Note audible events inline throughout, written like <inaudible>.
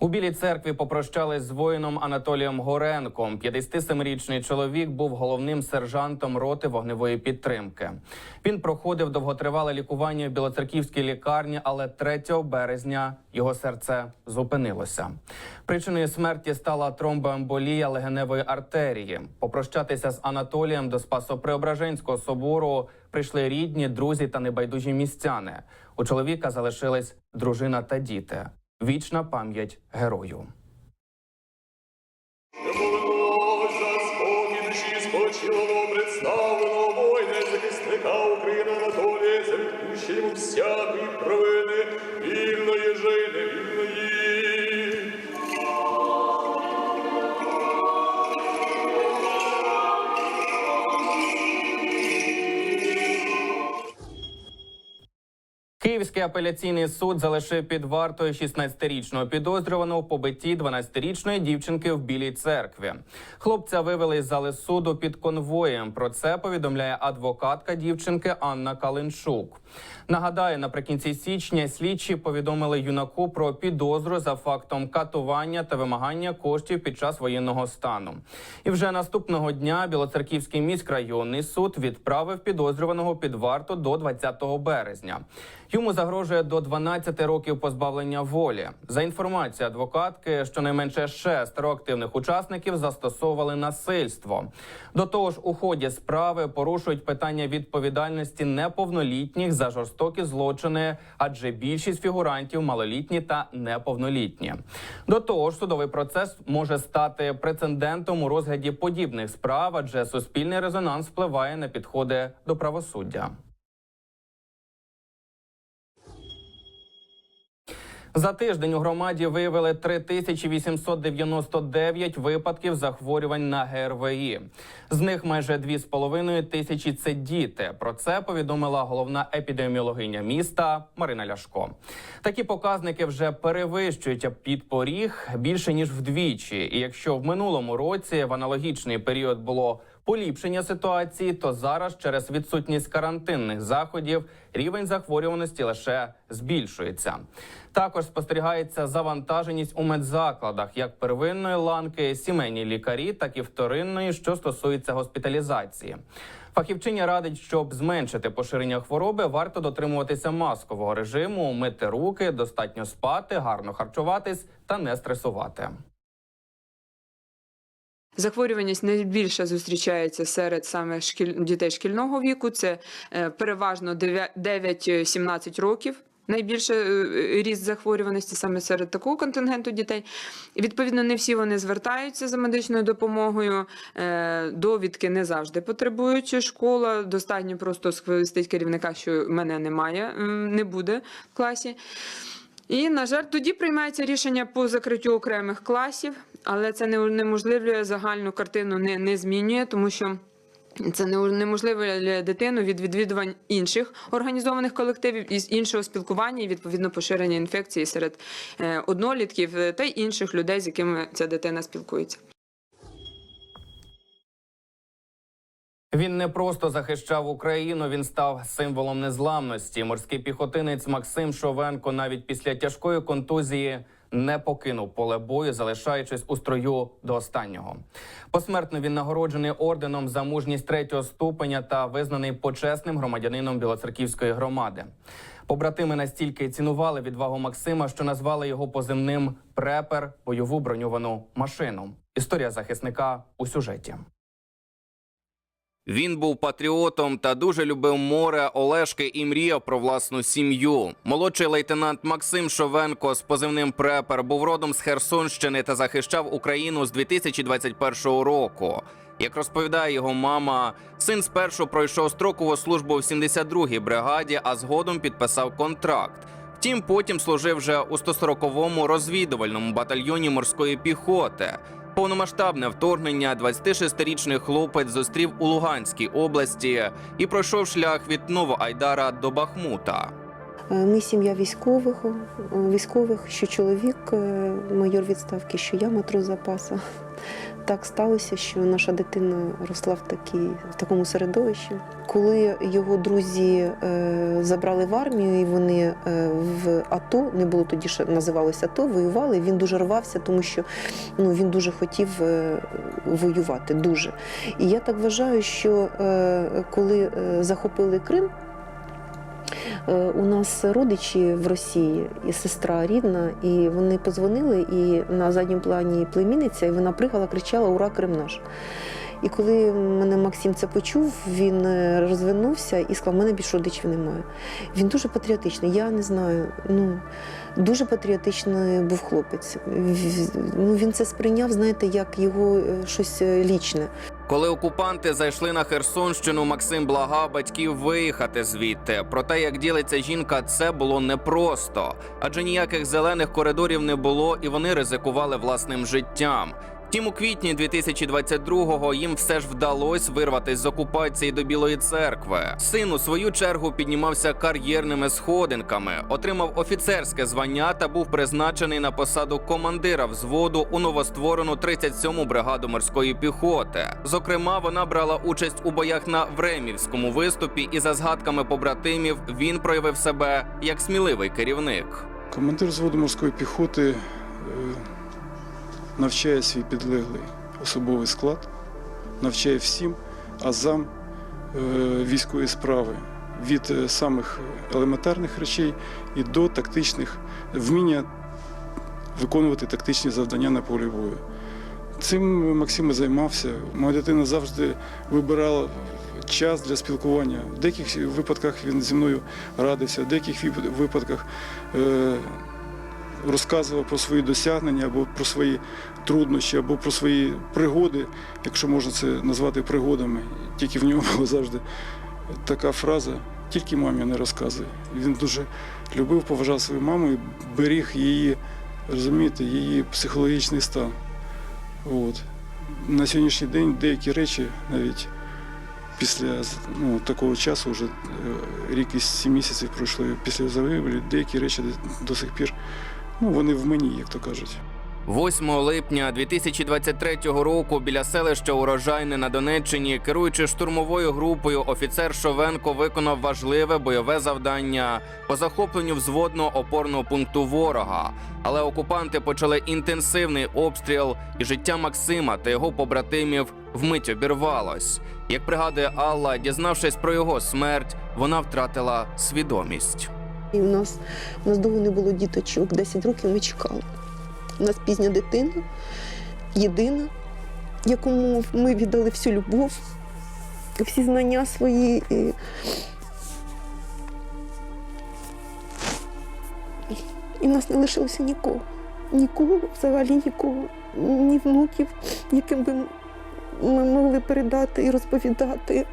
У Білій церкві попрощались з воїном Анатолієм Горенком. 57-річний чоловік був головним сержантом роти вогневої підтримки. Він проходив довготривале лікування в білоцерківській лікарні, але 3 березня його серце зупинилося. Причиною смерті стала тромбоемболія легеневої артерії. Попрощатися з Анатолієм до Спасо-Преображенського собору прийшли рідні, друзі та небайдужі містяни. У чоловіка залишились дружина та діти. Вічна пам'ять герою. Спочилого представленого воїна захисника України Анатолія за відпущенням всякої провини, вільної жини, Київський апеляційний суд залишив під вартою 16-річного підозрюваного в побитті 12-річної дівчинки в Білій церкві. Хлопця вивели з зали суду під конвоєм. Про це повідомляє адвокатка дівчинки Анна Калинчук. Нагадаю, наприкінці січня слідчі повідомили юнаку про підозру за фактом катування та вимагання коштів під час воєнного стану. І вже наступного дня Білоцерківський міськрайонний суд відправив підозрюваного під варту до 20 березня. Йому загрожує до 12 років позбавлення волі. За інформацією адвокатки, щонайменше шестеро активних учасників застосовували насильство. До того ж, у ході справи порушують питання відповідальності неповнолітніх за жорстокі злочини, адже більшість фігурантів малолітні та неповнолітні. До того ж, судовий процес може стати прецедентом у розгляді подібних справ, адже суспільний резонанс впливає на підходи до правосуддя. За тиждень у громаді виявили 3899 випадків захворювань на ГРВІ. З них майже 2,5 тисячі це діти. Про це повідомила головна епідеміологиня міста Марина Ляшко. Такі показники вже перевищують підпоріг більше ніж вдвічі. І якщо в минулому році в аналогічний період було поліпшення ситуації, то зараз через відсутність карантинних заходів рівень захворюваності лише збільшується. Також спостерігається завантаженість у медзакладах як первинної ланки, сімейні лікарі, так і вторинної, що стосується госпіталізації. Фахівчиня радить, щоб зменшити поширення хвороби, варто дотримуватися маскового режиму, мити руки, достатньо спати, гарно харчуватись та не стресувати. Захворюваність найбільше зустрічається серед саме шкіль... дітей шкільного віку. Це е, переважно 9-17 років. Найбільше е, ріст захворюваності саме серед такого контингенту дітей. Відповідно, не всі вони звертаються за медичною допомогою. Е, Довідки не завжди потребують школа. Достатньо просто сповістить керівника, що мене немає, не буде в класі. І, на жаль, тоді приймається рішення по закриттю окремих класів, але це не унеможливлює загальну картину, не, не змінює, тому що. Це не унеможливлює дитину від відвідувань інших організованих колективів із іншого спілкування і відповідно поширення інфекції серед е, однолітків е, та й інших людей, з якими ця дитина спілкується. Він не просто захищав Україну, він став символом незламності. Морський піхотинець Максим Шовенко навіть після тяжкої контузії не покинув поле бою, залишаючись у строю до останнього. Посмертно він нагороджений орденом за мужність третього ступеня та визнаний почесним громадянином Білоцерківської громади. Побратими настільки цінували відвагу Максима, що назвали його позивним препер бойову броньовану машину. Історія захисника у сюжеті. Він був патріотом та дуже любив море, Олешки і мріяв про власну сім'ю. Молодший лейтенант Максим Шовенко з позивним препер був родом з Херсонщини та захищав Україну з 2021 року. Як розповідає його мама, син спершу пройшов строкову службу в 72-й бригаді, а згодом підписав контракт. Втім, потім служив вже у 140-му розвідувальному батальйоні морської піхоти. Повномасштабне вторгнення 26-річний хлопець зустрів у Луганській області і пройшов шлях від Новоайдара до Бахмута. Е, Ми сім'я військових, е, військових, що чоловік е, майор відставки, що я матрос запасу. Так сталося, що наша дитина росла в, такій, в такому середовищі. Коли його друзі е, забрали в армію, і вони е, в АТО, не було тоді ще називалося АТО, воювали. Він дуже рвався, тому що ну, він дуже хотів е, воювати. Дуже. І я так вважаю, що е, коли е, захопили Крим. Е, У нас родичі в Росії і сестра рідна, і вони позвонили, і на задньому плані племінниця, і вона пригала, кричала Ура, Крим наш. І коли мене Максим це почув, він е, розвернувся і сказав, мене більше родичів немає. Він дуже патріотичний, я не знаю. Ну, дуже патріотичний був хлопець. Ну, він це сприйняв, знаєте, як його е, щось лічне. Коли окупанти зайшли на Херсонщину, Максим благав батьків виїхати звідти. Проте, як ділиться жінка, це було непросто, адже ніяких зелених коридорів не було, і вони ризикували власним життям. Втім, у квітні 2022-го їм все ж вдалося вирватися з окупації до Білої церкви. Син у свою чергу піднімався кар'єрними сходинками, отримав офіцерське звання та був призначений на посаду командира взводу у новостворену 37-му бригаду морської піхоти. Зокрема, вона брала участь у боях на Времівському виступі, і за згадками побратимів він проявив себе як сміливий керівник. Командир взводу морської піхоти е, навчає свій підлеглий особовий склад, навчає всім азам е, військової справи від е, самих елементарних речей і до тактичних вміння виконувати тактичні завдання на полі бою. Цим Максим займався. Моя дитина завжди вибирала час для спілкування. В деяких випадках він зі мною радився, в деяких випадках е, розказував про свої досягнення або про свої труднощі, або про свої пригоди, якщо можна це назвати пригодами. Тільки в нього була завжди така фраза тільки мамі не розказуй. Він дуже любив, поважав свою маму і беріг її, розумієте, її психологічний стан. От. На сьогоднішній день деякі речі навіть після ну, такого часу, вже е, рік і сім місяців пройшли після загибелі, деякі речі до сих пір ну, вони в мені, як то кажуть. 8 липня 2023 року біля селища Урожайне на Донеччині, керуючи штурмовою групою, офіцер Шовенко виконав важливе бойове завдання по захопленню взводного опорного пункту ворога. Але окупанти почали інтенсивний обстріл, і життя Максима та його побратимів вмить обірвалось. Як пригадує Алла, дізнавшись про його смерть, вона втратила свідомість. І у нас, у нас довго не було діточок. 10 років ми чекали. У нас пізня дитина, єдина, якому ми віддали всю любов, всі знання свої. І... І в нас не лишилося нікого. Нікого, взагалі нікого, ні внуків, яким би ми могли передати і розповідати.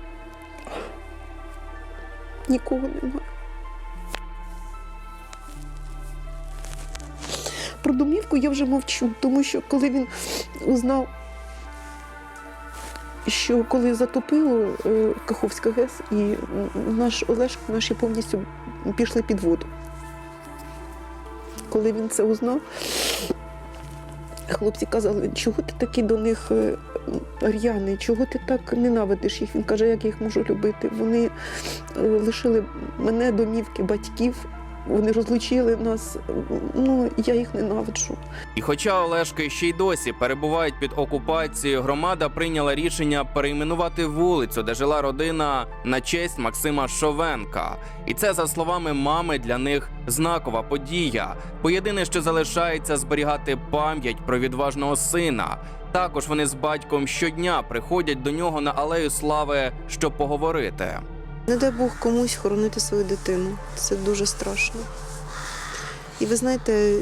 Нікого немає. Про домівку я вже мовчу, тому що коли він узнав, що коли затопило е, Каховська ГЕС, і наш Олешко наші повністю пішли під воду. Коли він це узнав, хлопці казали, чого ти такий до них е, р'яний, чого ти так ненавидиш їх? Він каже, як я їх можу любити. Вони е, лишили мене, домівки, батьків, вони розлучили нас. Ну, я їх ненавиджу. І хоча Олешки ще й досі перебувають під окупацією, громада прийняла рішення перейменувати вулицю, де жила родина, на честь Максима Шовенка. І це, за словами мами, для них знакова подія. Бо єдине, що залишається зберігати пам'ять про відважного сина. Також вони з батьком щодня приходять до нього на алею слави, щоб поговорити. Не дай Бог комусь хоронити свою дитину. Це дуже страшно. І ви знаєте,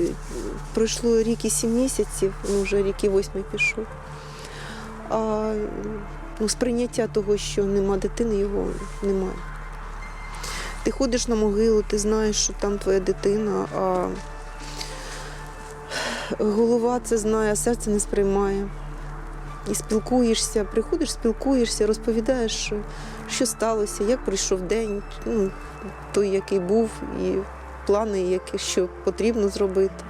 пройшло рік і сім місяців, ну вже рік і восьмий пішов. А ну, сприйняття того, що нема дитини, його немає. Ти ходиш на могилу, ти знаєш, що там твоя дитина, а голова це знає, а серце не сприймає. І спілкуєшся, приходиш, спілкуєшся, розповідаєш, що сталося, як пройшов день, ну, той, який був, і плани, які, що потрібно зробити.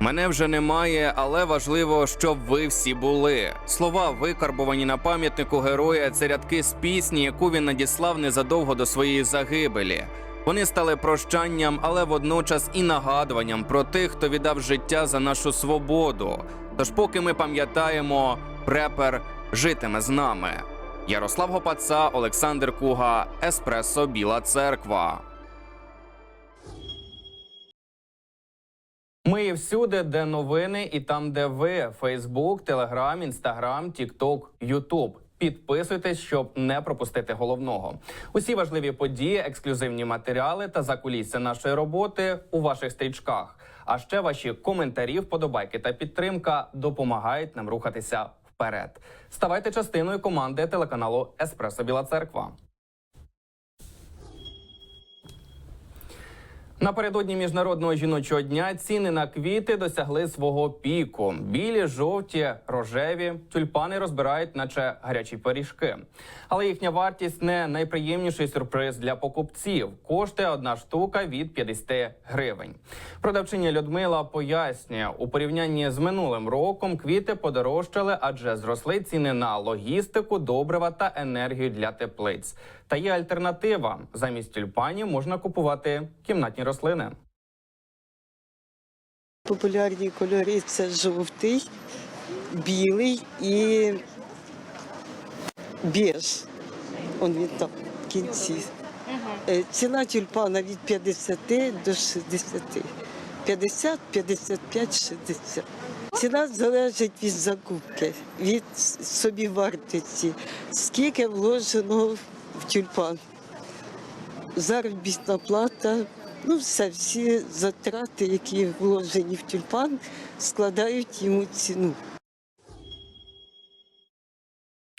Мене вже немає, але важливо, щоб ви всі були. Слова викарбовані на пам'ятнику героя. Це рядки з пісні, яку він надіслав незадовго до своєї загибелі. Вони стали прощанням, але водночас і нагадуванням про тих, хто віддав життя за нашу свободу. Тож, поки ми пам'ятаємо, препер житиме з нами. Ярослав Гопаца, Олександр Куга, Еспресо Біла Церква. Ми всюди, де новини, і там, де ви: Фейсбук, Телеграм, Інстаграм, Тікток, Ютуб. Підписуйтесь, щоб не пропустити головного. Усі важливі події, ексклюзивні матеріали та закулісся нашої роботи у ваших стрічках. А ще ваші коментарі, вподобайки та підтримка допомагають нам рухатися вперед. Ставайте частиною команди телеканалу Еспресо Біла Церква. Напередодні міжнародного жіночого дня ціни на квіти досягли свого піку. Білі, жовті, рожеві тюльпани розбирають, наче гарячі пиріжки. Але їхня вартість не найприємніший сюрприз для покупців. Коштує одна штука від 50 гривень. Продавчиня Людмила пояснює, у порівнянні з минулим роком квіти подорожчали, адже зросли ціни на логістику, добрива та енергію для теплиць. Та є альтернатива. Замість тюльпанів можна купувати кімнатні рослини. Популярні кольори це жовтий, білий і біж. Он він там в кінці. Е, Ціна тюльпана від 50 до 60. 50, 55, 60. Ціна залежить від закупки, від собівартості, скільки вложено в тюльпан. Заробітна плата, ну все, всі затрати, які вложені в тюльпан, складають йому ціну.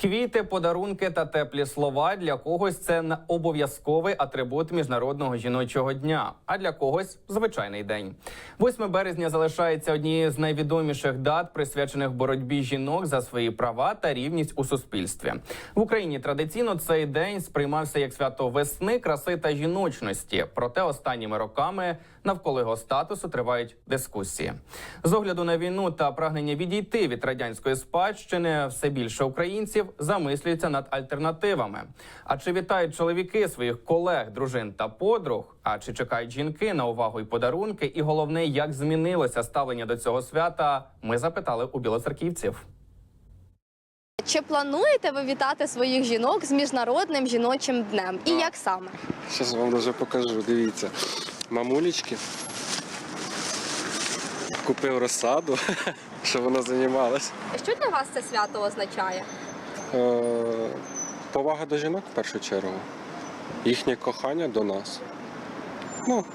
Квіти, подарунки та теплі слова для когось це обов'язковий атрибут міжнародного жіночого дня, а для когось звичайний день. 8 березня залишається однією з найвідоміших дат, присвячених боротьбі жінок за свої права та рівність у суспільстві. В Україні традиційно цей день сприймався як свято весни, краси та жіночності. Проте останніми роками навколо його статусу тривають дискусії. З огляду на війну та прагнення відійти від радянської спадщини, все більше українців замислюються над альтернативами. А чи вітають чоловіки своїх колег, дружин та подруг? А чи чекають жінки на увагу і подарунки? І головне, як змінилося ставлення до цього свята? Ми запитали у білоцерківців. Чи плануєте ви вітати своїх жінок з міжнародним жіночим днем? І як саме? Зараз вам даже покажу. Дивіться. Мамулечки. Купив розсаду, <laughs> щоб вона займалась. Що для вас це свято означає? Е, повага до жінок в першу чергу. Їхнє кохання до нас. Ну,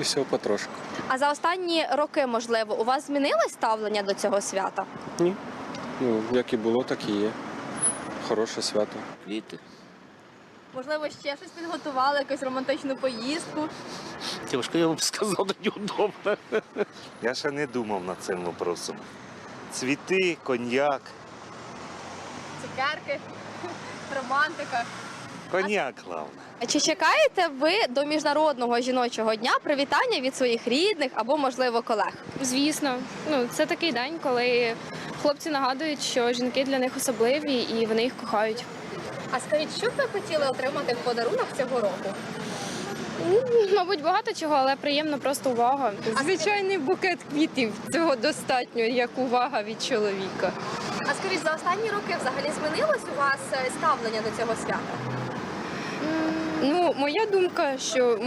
і всього потрошку. А за останні роки, можливо, у вас змінилось ставлення до цього свята? Ні. Ну, як і було, так і є. Хороше свято. Квіти. Можливо, ще щось підготували, якусь романтичну поїздку. Трошки я б сказав, неудобно. Я ще не думав над цим вопросом. Цвіти, коньяк. Цукерки, <laughs> романтика. Коньяк, головне. А Чи чекаєте ви до міжнародного жіночого дня привітання від своїх рідних або, можливо, колег? Звісно, ну це такий день, коли хлопці нагадують, що жінки для них особливі і вони їх кохають. А скажіть, що б ви хотіли отримати в подарунок цього року? Мабуть, багато чого, але приємно просто увага. Звичайний букет квітів цього достатньо, як увага від чоловіка. А скажіть, за останні роки взагалі змінилось у вас е, ставлення до цього свята? Ну, моя думка, що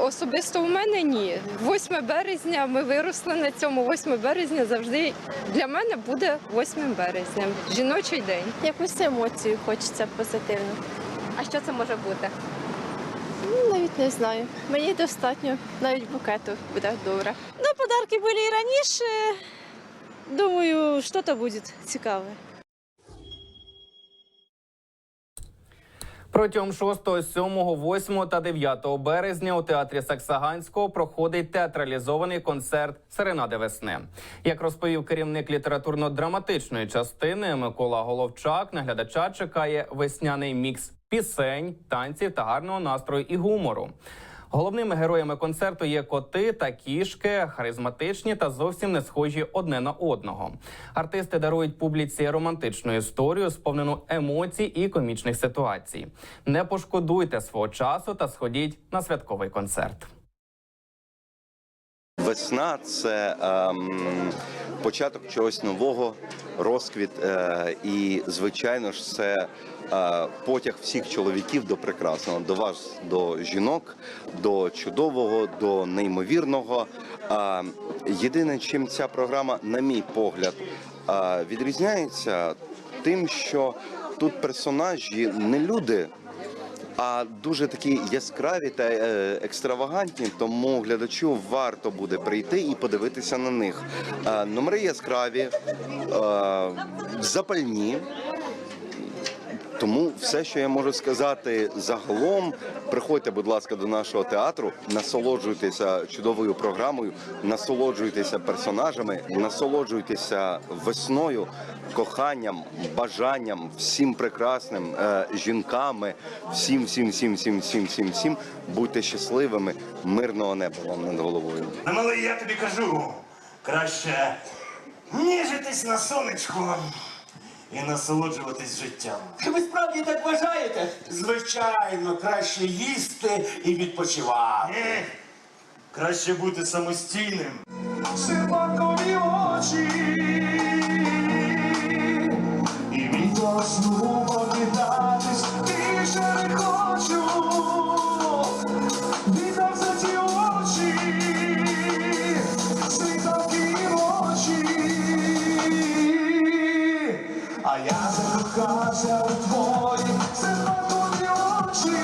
особисто у мене ні. 8 березня ми виросли на цьому. 8 березня завжди для мене буде 8 березня. Жіночий день. Якусь емоцію хочеться позитивну. А що це може бути? Ну, навіть не знаю. Мені достатньо навіть букету буде добре. Ну, подарки були і раніше. Думаю, щось буде цікаве. Протягом 6, 7, 8 та 9 березня у театрі Саксаганського проходить театралізований концерт Серенади весни. Як розповів керівник літературно-драматичної частини Микола Головчак, наглядача чекає весняний мікс пісень, танців та гарного настрою і гумору. Головними героями концерту є коти та кішки, харизматичні та зовсім не схожі одне на одного. Артисти дарують публіці романтичну історію, сповнену емоцій і комічних ситуацій. Не пошкодуйте свого часу та сходіть на святковий концерт. Весна це ем, початок чогось нового, розквіт, е, і звичайно ж це е, потяг всіх чоловіків до прекрасного, до вас, до жінок, до чудового, до неймовірного. Е, єдине, чим ця програма, на мій погляд, е, відрізняється тим, що тут персонажі не люди а дуже такі яскраві та е, екстравагантні, тому глядачу варто буде прийти і подивитися на них. Е, номери яскраві, е, запальні. Тому все, що я можу сказати загалом, приходьте, будь ласка, до нашого театру, насолоджуйтеся чудовою програмою, насолоджуйтеся персонажами, насолоджуйтеся весною, коханням, бажанням, всім прекрасним, е, жінками, всім, всім, всім, всім, всім, всім, всім. Будьте щасливими, мирного неба вам над головою. Ну, малий, я тобі кажу, краще ніжитись на сонечку і насолоджуватись життям. Ви справді так вважаєте? Звичайно, краще їсти і відпочивати. Е, краще бути самостійним. Сипакові очі, закохався у твої сипакові очі.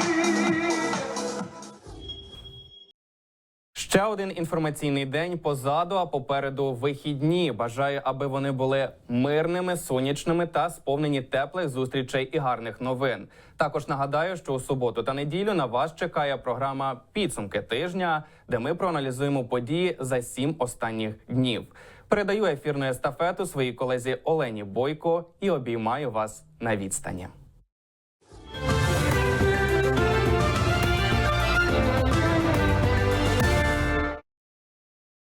Ще один інформаційний день позаду, а попереду вихідні. Бажаю, аби вони були мирними, сонячними та сповнені теплих зустрічей і гарних новин. Також нагадаю, що у суботу та неділю на вас чекає програма Підсумки тижня, де ми проаналізуємо події за сім останніх днів. Передаю ефірну естафету своїй колезі Олені Бойко і обіймаю вас на відстані.